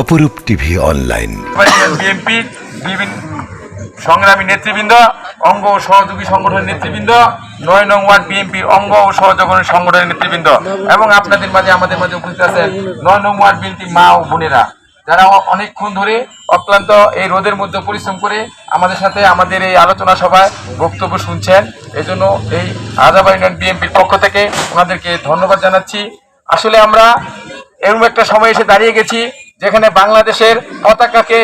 অপরূপ TV online. BNP বিভিন্ন সংগ্রামী নেতৃবৃন্দ, অঙ্গ ও সহযোগী সংগঠনের নেতৃবৃন্দ, নয় নং ওয়ার্ড বিএনপির অঙ্গ ও সহযোগী সংগঠনের নেতৃবৃন্দ এবং আপনাদের মাঝে, আমাদের মাঝে উপস্থিত আছেন নয় নং ওয়ার্ড বিএনপি মা ও বোনেরা। যারা অনেকক্ষণ ধরে অক্লান্ত এই রোদের মধ্যে পরিশ্রম করে আমাদের সাথে আমাদের এই আলোচনা সভায় বক্তব্য শুনছেন এই জন্য এই আজাবা ইউনিয়ন বিএনপির পক্ষ থেকে ওনাদেরকে ধন্যবাদ জানাচ্ছি। আসলে আমরা এরকম একটা সময় এসে দাঁড়িয়ে গেছি যেখানে বাংলাদেশের পতাকাকে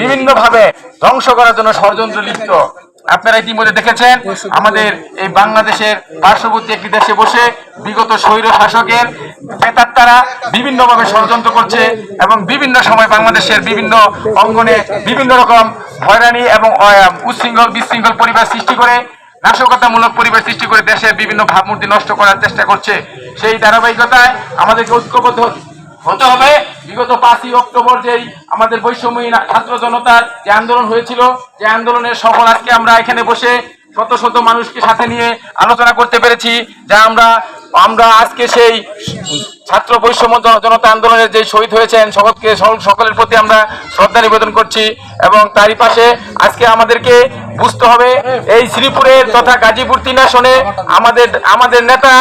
বিভিন্নভাবে ধ্বংস করার জন্য ষড়যন্ত্র লিপ্ত। আপনারা ইতিমধ্যে দেখেছেন, আমাদের এই বাংলাদেশের পার্শ্ববর্তী একটি দেশে বসে বিগত স্বৈর শাসকের প্রেতাত্মারা বিভিন্নভাবে ষড়যন্ত্র করছে এবং বিভিন্ন সময় বাংলাদেশের বিভিন্ন অঙ্গনে বিভিন্ন রকম হয়রানি এবং উচ্ছৃঙ্খল, বিশৃঙ্খল পরিবেশ সৃষ্টি করে, নাশকতামূলক পরিবেশ সৃষ্টি করে দেশের বিভিন্ন ভাবমূর্তি নষ্ট করার চেষ্টা করছে। সেই ধারাবাহিকতায় আমাদেরকে ঐক্যবদ্ধ হতে হবে। বিগত পাঁচই অক্টোবর যেই আমাদের বৈষম্যহীন ছাত্র জনতার যে আন্দোলন হয়েছিল, যে আন্দোলনের সফল আজকে আমরা এখানে বসে শত শত মানুষকে সাথে নিয়ে আলোচনা করতে পেরেছি, যা আমরা আমরা আজকে সেই ছাত্র বৈষম্য জনতা আন্দোলনের যে শহীদ হয়েছেন, সকলকে সকলের প্রতি আমরা শ্রদ্ধা নিবেদন করছি এবং তারই পাশে আজকে আমাদেরকে বুঝতে হবে। এই শ্রীপুরের তথা গাজীপুর তিন আসনে আমাদের আমাদের নেতা,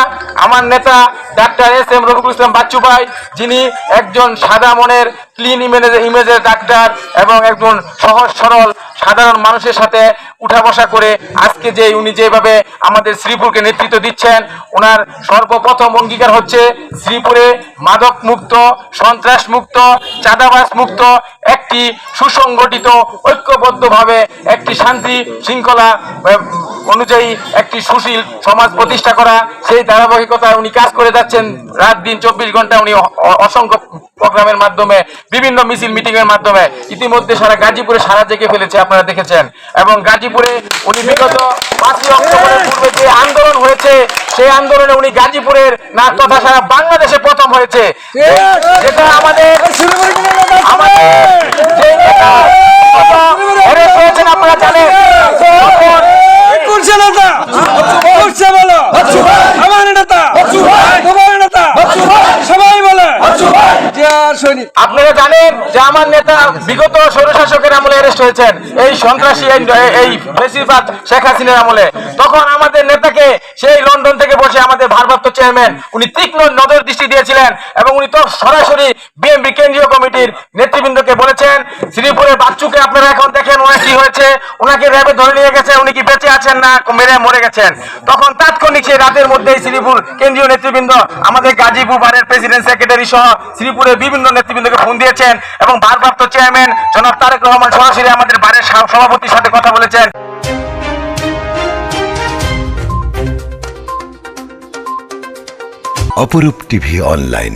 আমার নেতা, doctor S M Rafiqul Islam Bachchu ভাই, যিনি একজন সাদা মনের ক্লিন ইমেজের ইমেজের ডাক্তার এবং একজন সহজ, সরল, সাধারণ মানুষের সাথে উঠা বসা করে আজকে যে উনি যেভাবে আমাদের শ্রীপুরকে নেতৃত্ব দিচ্ছেন, ওনার সর্বপ্রথম অঙ্গীকার হচ্ছে শ্রীপুরে মাদক মুক্ত সন্ত্রাস মুক্ত চাঁদাবাস মুক্ত একটি সুসংগঠিত ঐক্যবদ্ধভাবে একটি শান্তি শৃঙ্খলা অনুযায়ী একটি সুশীল সমাজ প্রতিষ্ঠা করা। সেই ধারাবাহিকতায় উনি কাজ করে যাচ্ছেন। রাত দিন চব্বিশ ঘণ্টা উনি অসংখ্য প্রোগ্রামের মাধ্যমে বিভিন্ন মিছিল মিটিং এর মাধ্যমে ইতিমধ্যে সারা গাজীপুরে সারা জেগে ফেলেছে আপনারা দেখেছেন। এবং গাজীপুরে উনি বিগত পাঁচই অক্টোবরের পূর্বে যে আন্দোলন হয়েছে সেই আন্দোলনে উনি গাজীপুরের না তথা সারা বাংলাদেশে প্রথম হয়েছে। যেটা আমাদের আমাদের যে নেতা arrest হয়েছেন আপনারা জানেন তখন করছে নেতা করছে বলো আমার নেতা তোমার নেতা সবাই বলে জয় সৈনিক। আপনারা জানেন যে আমার নেতা বিগত স্বৈরশাসকের আমলে অ্যারেস্ট হয়েছেন। এই সন্ত্রাসী এই- বেশিরভাগ শেখ হাসিনার আমলে। তখন আমাদের নেতাকে সেই লন্ডন থেকে বসে আমাদের ভারপ্রাপ্ত চেয়ারম্যান উনি তীক্ষ্ণ নজর দৃষ্টি দিয়েছিলেন এবং উনি তো সরাসরি বিএনপি কেন্দ্রীয় কমিটির নেতৃবৃন্দকে বলেছেন, শ্রীপুরের বাচ্চুকে আপনারা এখন দেখেন ওনার কি হয়েছে, ওনাকে র্যাবে ধরে নিয়ে গেছে, উনি কি বেঁচে আছেন না, মেরে মরে গেছেন। তখন তাৎক্ষণিক সেই রাতের মধ্যেই শ্রীপুর কেন্দ্রীয় নেতৃবৃন্দ, আমাদের গাজীপুর বারের প্রেসিডেন্ট সেক্রেটারি সহ শ্রীপুরের বিভিন্ন নেতৃবৃন্দকে ফোন দিয়েছেন এবং ভারপ্রাপ্ত চেয়ারম্যান জনাব তারেক রহমান সরাসরি আমাদের বারের সভাপতির সাথে কথা বলেছেন। অপরূপ টিভি অনলাইন।